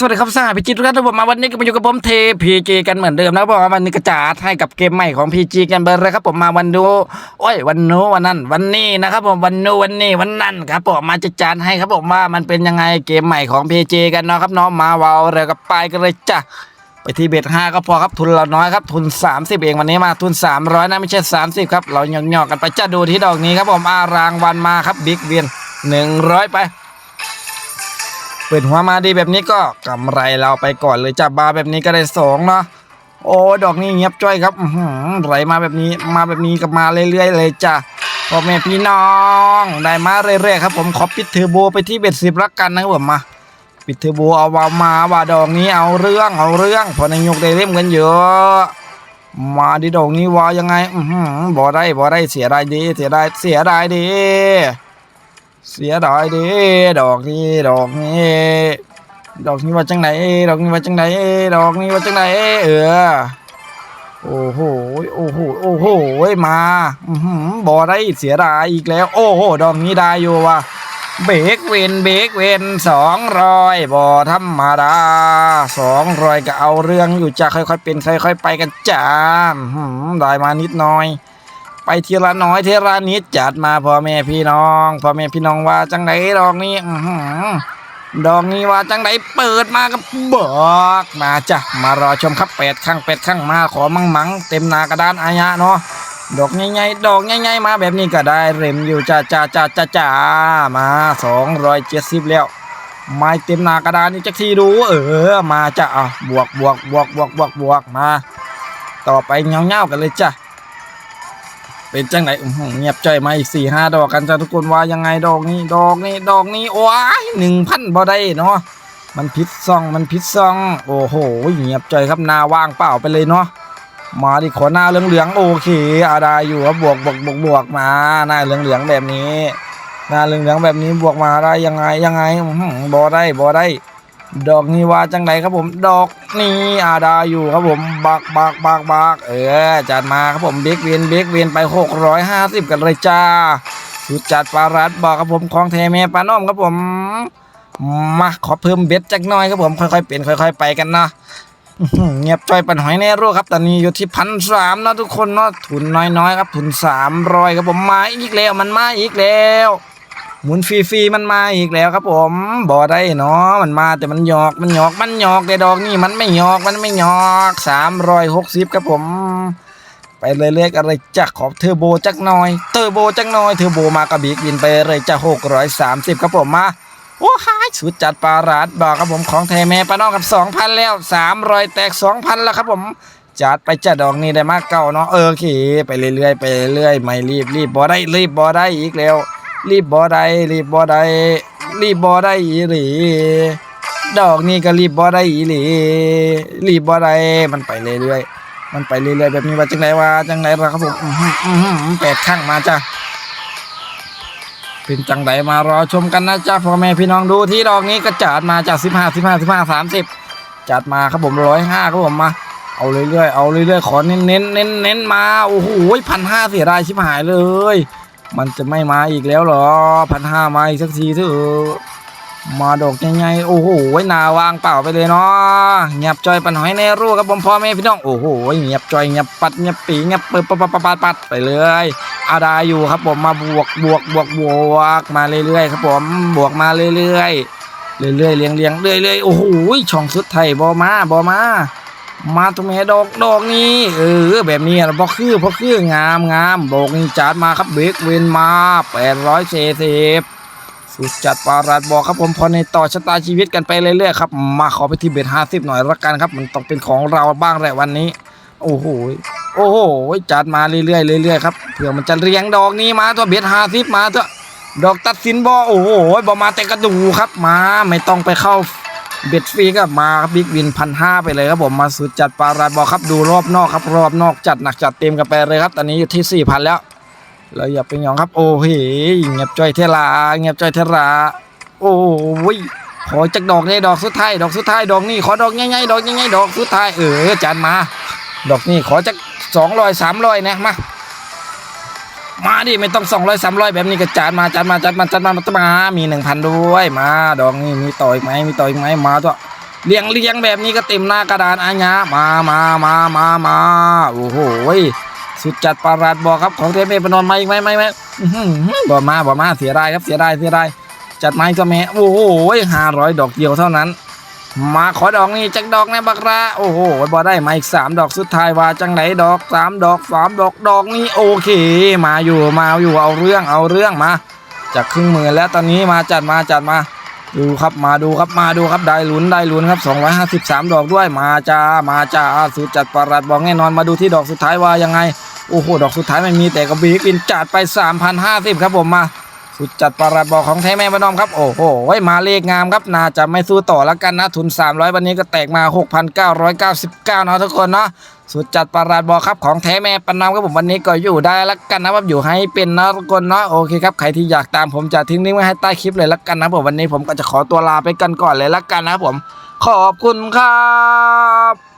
สวัสดีครับสหพิจิตรทุกท่านทุกผมมาวันนี้ก็มาอยู่กับผมเทพีจีกันเหมือนเดิมนะครับผมวันนี้กระจาดให้กับเกมใหม่ของพีจีกันเบอร์เลยครับผมมาวันดูโอ้ยวันนู้วันนั้น วันนี้นะครับผมวันนู้วันนี้วันนั้นครับผมมาจะจานให้ครับผมว่ามันเป็นยังไงเกมใหม่ของพีจีกันเนาะครับน้องมาวาวเร็วกับไปกันเลยจ้ะไปที่เบ็ดห้าก็พอครับทุนเราน้อยครับทุน 30 เองวันนี้มาทุน 300นะไม่ใช่ 30 ครับเราหยอกๆกันไปจ้าดูที่ดอกนี้ครับผมอารางวันมาครับบิ๊กเวียน100 ไป เปิดหัวมาดีแบบนี้ก็กำไรเราไปก่อนเลยจ้าบาแบบนี้ก็ได้สองเนาะโอ้ดอกนี้เงียบจ้อยครับหือไหลมาแบบนี้มาแบบนี้ก็มาเรื่อยๆเลยจ้าพ่อแม่พี่น้องได้มาเรื่อยๆครับผมขอปิดเทอร์โบไปที่เบ็ดสิบละกันนะครับผมมาปิดเทอร์โบเอาวามาว่าดอกนี้เอาเรื่องเอาเรื่องพอนายกได้เล่มกันเยอะมาดิดอกนี้ว่ายังไงอือบ่ได้บ่ได้เสียดายดีเสียดายเสียดายดี เสียดายเดิดอกนี้ดอกนี้ดอกนี้ว่าจังไหน ดอกนี้ว่าจังไหน ดอกนี้ว่าจังไหน เออโอ้โหโอ้โหโอ้โหมาอือได้เสียดายอีกแล้ว โอ้โหดอกนี้ได้อยู่ว่ะเบรกเวนเบรกเวนสองร้อยบ่ธรรมดาสองร้อยก็เอาเรื่องอยู่จะค่อยๆเป็นค่อยๆไปกันจ้าได้มานิดหน่อย ไปทีละน้อยทีละนิดจัดมาพ่อแม่พี่น้องพ่อแม่พี่น้องว่าจังไหนดอกนี้ดอกนี้ว่าจังไหนเปิดมาก็บอกมาจ้ะมารอชมครับเป็ดข้างเป็ดข้างมาขอมังมังเต็มหนากระดานอายะเนาะดอกใหญ่ๆดอกใหญ่ๆมาแบบนี้ก็ได้เร็มอยู่จ้าจ้าจ้าจ้าจ้ามาสองร้อยเจ็ดสิบแล้วไม้เต็มหนากระดานนี่จักทีดูเออมาจ้ะอะบวกบวกบวกบวกบวกบวกมา ต่อไปเงาๆกันเลยจ้ะ เป็นจังไหนเงียบใจมาอีกสี่ห้าดอกกันจ้าทุกคนว่ายังไงดอกนี้ดอกนี้ดอกนี้โอ้ยหนึ่งพันบ่ได้เนาะมันพิษซองมันพิษซอง โอ้โหเงียบใจครับนาว่างเปล่าไปเลยเนาะมาดิขอหน้าเหลืองเหลืองๆโอเคอาได้อยู่ครับบวกบวกบวกบวกมาหน้าเหลืองเหลืองๆแบบนี้หน้าเหลืองเหลืองๆแบบนี้บวกมาได้ยังไงยังไงอื้อได้บ่ได้ ดอกนี้ว่าจังไหนครับผม ดอกนี้อาดาอยู่ครับผมบักบักบักบักเออจัดมาครับผมเบกเวียนเบกเวียนไป 650 กันเลยจ้าสุดจัดปลารัดบอกครับผมของแทแม่ปลาน้อมครับผมมาขอเพิ่มเบ็ดจักหน่อยครับผมค่อยๆเป็นค่อย ๆ ไปกันเนาะเงียบจอยปันหอยแน่รู้ครับตอนนี้อยู่ที่พันสามนะทุกคนเนาะทุนน้อยๆครับทุนสามร้อยครับผมมาอีกแล้วมันมาอีกแล้ว หมุนฟรีๆมันมาอีกแล้วครับผมบอได้เนาะมันมาแต่มันหยอกมันหยอกมันหยอกแต่ดอกนี่มันไม่หยอกมันไม่หยอกสามร้อยหกสิบครับผม ไปเลยเลขอะไรจักขอบเทอร์โบจักหน่อยเทอร์โบจักหน่อยเทอร์โบมากระบีกินไปเลยจะหกร้อยสามสิบครับผมมาโอ้หายสุดจัดปลาราดบอกครับผมของแทแม่ปลาน้องกับสองพันแล้วสามร้อยแตกสองพันแล้วครับผมจัดไปจัดดอกนี้ได้มากเก่าเนาะเออโอเคไปเรื่อยๆไปเรื่อยๆไม่รีบรีบบอได้รีบบอได้อีกแล้ว รีบบอได้รีบบอได้รีบบอได้อีหลีดอกนี้ก็รีบบอได้อีหลีรีบบอได้มันไปเรื่อยๆมันไปเรื่อยๆแบบนี้ว่าจังไรว่าจังไรล่ะครับผมอือหืออือหือแปดข้างมาจ้ะเป็นจังไรมารอชมกันนะจ๊ะพ่อแม่พี่น้องดูที่ดอกนี้ก็จัดมาจากสิบห้าสิบห้าสิบห้าสามสิบจัดมาครับผมร้อยห้าครับผมมาเอาเรื่อยๆเอาเรื่อยๆขอเน้นเน้นเน้นเน้นมาโอ้โหพันห้าเสียดายชิบหายเลย มันจะไม่มาอีกแล้วเหรอพันห้ามาอีกสักทีเถอะมาดอกใหญ่ๆโอ้โหนาวางเปล่าไปเลยเนาะเงียบจอยปันหอยในรูครับผมพ่อแม่พี่น้องโอ้โหเงียบจอยเงียบปัดเงียบปีเงียบเปิดปัดปัดปัดปัดปัดไปเลยอาดาอยู่ครับผมมาบวกบวกบวกบวกมาเรื่อยๆครับผมบวกมาเรื่อยๆเรื่อยๆเลี้ยงเลี้ยงเรื่อยๆโอ้โหช่องสุดไทยบอมาบอมา มาตัวแม่ดอกดอกนี้เออแบบนี้อะพอคือพอคืองามงามโบกนี่จัดมาครับเบรกเวนมาแปดร้อยเศษสุดจัดปาราดบอกครับผมพอในต่อชะตาชีวิตกันไปเรื่อยๆครับมาขอไปที่เบ็ดห้าสิบหน่อยละกันครับ มันต้องเป็นของเราบ้างแหละวันนี้ โอ้โหโอ้โหจัดมาเรื่อยๆเรื่อยๆครับเผื่อมันจะเรียงดอกนี้มาตัวเบ็ดห้าสิบมาเถอะดอกตัดสินบอโอ้โหบอมาแต่กระดูครับมาไม่ต้องไปเข้า เบ็ดฟรีก็มาครับบิ๊กวินพันห้าไปเลยครับผมมาสุดจัดปลาราบอครับดูรอบนอกครับ รอบนอกจัดหนักจัดเต็มกันไปเลยครับ ตอนนี้อยู่ที่สี่พันแล้วเราอย่าไปหยองครับ โอ้โหเงียบจ้อยเทลาเงียบจ้อยเทลาโอ้ยขอจักดอกนี่ดอกสุดท้ายดอกสุดท้ายดอกนี่ขอดอกใหญ่ๆดอกใหญ่ๆดอกสุดท้ายเออจัดมา ดอกนี่ขอจักสองร้อยสามร้อยนะมา มาดิไม่ต้องสองร้อยสามร้อยแบบนี้ก็จานมาจานมาจานมาจานมามามีหนึ่งพันด้วยมาดอกนี่มีต่ออีกไหมมีต่ออีกไหมมาตัวเลียงเลียงแบบนี้ก็เต็มหน้ากระดานอาญามามามามามาโอ้โหสุดจัดประหลาดบอกครับของเทพเมฆปนนท์มาอีกไหมไหมไหมอื้อหือบ่มาบ่มาเสียดายครับเสียดายเสียดายจัดไม้ก็แม่โอ้โหห้าร้อยดอกเดียวเท่านั้น มาขอดอกนี่จักดอกน่บักราโอ้โหบ่ได้มาอีกสามดอกสุดท้ายว่าจังไหนดอกสามดอกสามดอกดอกนี่โอเค มาอยู่มาอยู่เอาเรื่องเอาเรื่องมาจากครึ่งมื่นแล้วตอนนี้มาจัดมาจัดมา ดูครับมาดูครับมาดูครับได้ลุ้นได้ลุ้นครับ 253 ดอกด้วยมาจ้ามาจ้าสุดจัดประหลัดบอกแน่นอนมาดูที่ดอกสุดท้ายว่ายังไงโอ้โหดอกสุดท้ายไม่มีแต่กระบีกินจัดไป3,050ครับผมมา สุดจัดประหลัดบอกของแท้แม่ประนอมครับ โอ้โหมาเลขงามครับ น่าจะไม่สู้ต่อแล้วกันนะ ทุน 300 วันนี้ก็แตกมา 6,999นาะทุกคนเนาะสุดจัดประหลัดบอกครับของแท้แม่ปนอมครับผมวันนี้ก็อยู่ได้แล้วกันนะครับอยู่ให้เป็นนะทุกคนเนาะโอเคครับใครที่อยากตามผมจะทิ้งลิงก์ไว้ให้ใต้คลิปเลยแล้วกันนะผมวันนี้ผมก็จะขอตัวลาไปกันก่อนเลยแล้วกันนะผม ขอบคุณครับ